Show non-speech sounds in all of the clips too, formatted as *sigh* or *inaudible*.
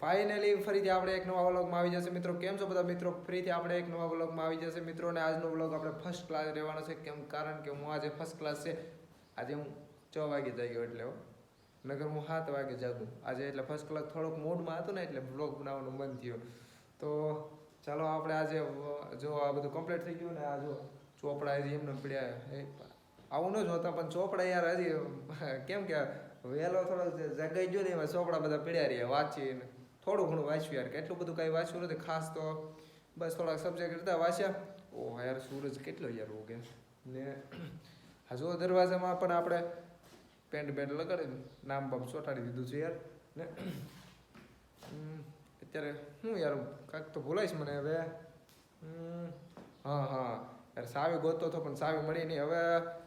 Finally ફરીથી આપણે એક નવા વ્લોગમાં આવી જશે. મિત્રો, કેમ છો બધા? મિત્રો, ફરીથી આપણે એક નવા વ્લોગમાં આવી જશે. મિત્રો, અને આજનો વ્લોગ આપણે ફર્સ્ટ ક્લાસ રહેવાનો છે. કેમ? કારણ કે હું આજે ફર્સ્ટ ક્લાસ છે. આજે હું છ વાગે જાગ્યો એટલે. નગર હું સાત વાગે જાગું. આજે એટલે ફર્સ્ટ ક્લાસ થોડોક મૂડમાં હતો ને એટલે વ્લોગ બનાવવાનું મન થયું. તો ચાલો, આપણે આજે જો આ બધું કમ્પ્લીટ થઈ ગયું ને, આ જો ચોપડા હજી એમને પીડ્યા. આવું ન જોતા પણ ચોપડા યાર હજી કેમ કે વહેલો થોડો જગાઈ ગયો ને, એમાં ચોપડા બધા પડ્યા રહ્યા, વાંચીને. થોડું ઘણું વાંચ્યું યાર, કે એટલું બધું કાંઈ વાંચ્યું નથી, ખાસ તો બસ થોડાક સબ્જેક્ટ હતા વાંચ્યા. ઓહ, યાર, સૂરજ કેટલો યાર ઉગે. ને આ જો દરવાજામાં પણ આપણે પેન્ટ બેન્ટ લગાડી નામ બામ ચોંટાડી દીધું છે યાર. ને અત્યારે હું યાર કાંઈક તો ભૂલાઈશ મને હવે. હા હા. યાર, સાવી ગોતતો હતો પણ સાવી મળી નહીં. હવે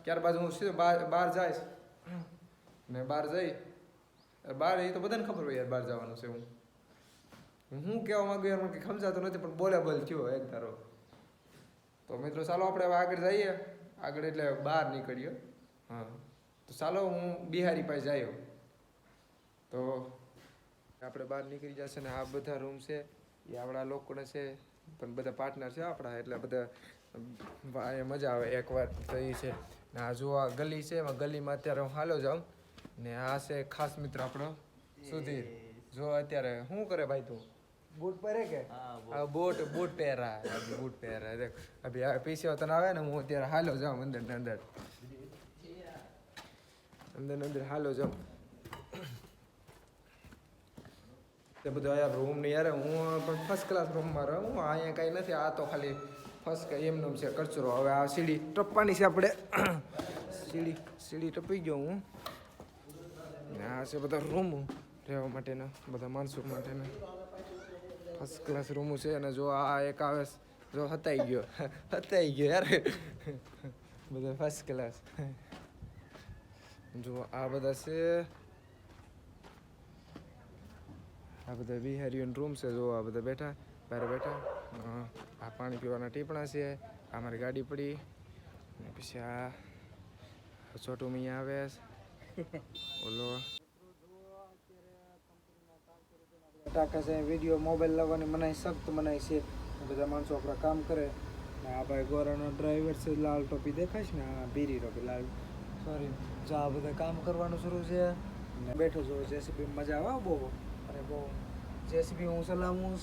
ત્યારબાદ હું સીધો બહાર બહાર જઈશ. ને બહાર જઈ બહાર એ તો બધાને ખબર હોય યાર બહાર જવાનું છે હું. હું કહેવા માંગુ યાર મને સમજાતો નથી પણ બોલે બોલ થયો એક ધારો. તો મિત્રો ચાલો આપણે હવે આગળ જઈએ. આગળ એટલે બહાર નીકળીએ. હા. તો ચાલો હું બિહારી પાસે જાયો. તો આપણે બહાર નીકળી જશે ને આ બધા રૂમ છે એ આપણા લોકોને છે પણ બધા પાર્ટનર છે આપણા એટલે બધા મજા આવે એક વાત તો એ છે. ને આ જો આ ગલી છે એમાં ગલીમાં અત્યારે હું હાલો જાઉં. ને આ છે ખાસ મિત્ર આપણો સુધીર. જો અત્યારે શું કરે ભાઈ તું? બૂટ પહેરે કે? બૂટ. બૂટ પહેરા. અભી બૂટ પહેરા. દેખ અભી આ પીછે તને આવે ને? હું અત્યારે હાલો જાઉં અંદર ને અંદર. અંદર ને અંદર હાલો જાઉં. તે બધું યાર રૂમ ને યાર હું પણ ફર્સ્ટ ક્લાસ રૂમમાં રહું. હું અહીંયા કાંઈ નથી આ તો ખાલી ફર્સ્ટ કાંઈ એમનો છે કચરો. હવે આ સીડી ટપવાની છે આપણે. સીડી સીડી ટપી ગયો હું. આ છે બધા રૂમ રહેવા માટેના બધા માણસો માટેના. ફર્સ્ટ ક્લાસ રૂમ છે અને જો આ એક આવે જો હતાઈ ગયો. *laughs* હતાઈ ગયો યાર. *laughs* બધા ફર્સ્ટ ક્લાસ જો આ બધા છે. આ બધા બિહારીઓનો રૂમ છે. જો આ બધા બેઠા બહાર બેઠા. આ પાણી પીવાના ટીપણા છે. આ મારી ગાડી પડી. પછી આ છોટું મિયા આવે *laughs* ઓલો ટાકા છે વીડિયો મોબાઈલ લાવવાની મનાઈ સખ્ત મનાઈ છે. બધા માણસો આપણા કામ કરે. ને આ ભાઈ ગોરાનો ડ્રાઈવર છે, લાલ ટોપી દેખાય છે ને, આ બીરી ટોપી, લાલ. સોરી જો આ બધા કામ કરવાનું શરૂ છે, ને બેઠો છું, જેસીબી મજા આવે બહુ. અને બહુ. જેસીબી હું ચલાવું.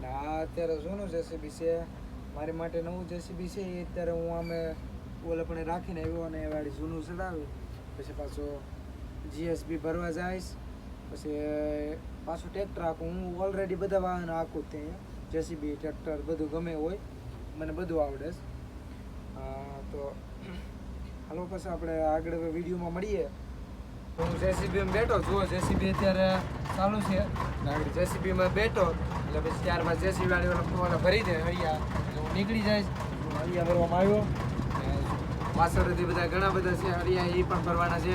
ને આ અત્યારે જૂનું જેસીબી છે. મારી માટે નવું જેસીબી છે. એ અત્યારે હું અમે ઓલે પણ રાખીને આવ્યો અને એ વાળી જૂનું ચલાવી. પછી પાછો જીએસબી ભરવા જઈશ. પછી પાછું ટ્રેક્ટર આખું. હું ઓલરેડી બધા વાહન આખું જ ત્યાં. જેસીબી ટ્રેક્ટર બધું ગમે હોય, મને બધું આવડે છે. તો, હાલો પછી આપણે આગળ વિડીયોમાં મળીએ. હું જેસીબીમાં બેઠો જુઓ જેસીબી અત્યારે ચાલુ છે. આગળ જેસીબીમાં બેઠો. એટલે પછી ત્યારબાદ જેસીબી વાળી વાળા ભરી દે. એટલે હું નીકળી જઈશ. હરિયા ભરવામાં આવ્યો. પાછળથી બધા ઘણા બધા છે. હરિયા એ પણ ભરવાના છે.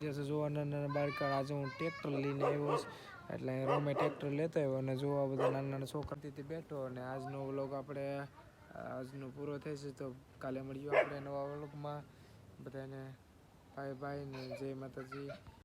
જैसे જોવા નાના નાના બાળકા આજે હું ટ્રેક્ટર લઈને આવ્યો છું. એટલે રોમે ટ્રેક્ટર લેતો આવ્યો અને જોવા બધા નાના નાના છોકરાથી બેઠો અને આજનો વ્લોગ આપણે આજનો પૂરો થઈ છે તો કાલે મળીએ આપણે નવા વ્લોગમાં. બધાને બાય બાય ને જય માતાજી.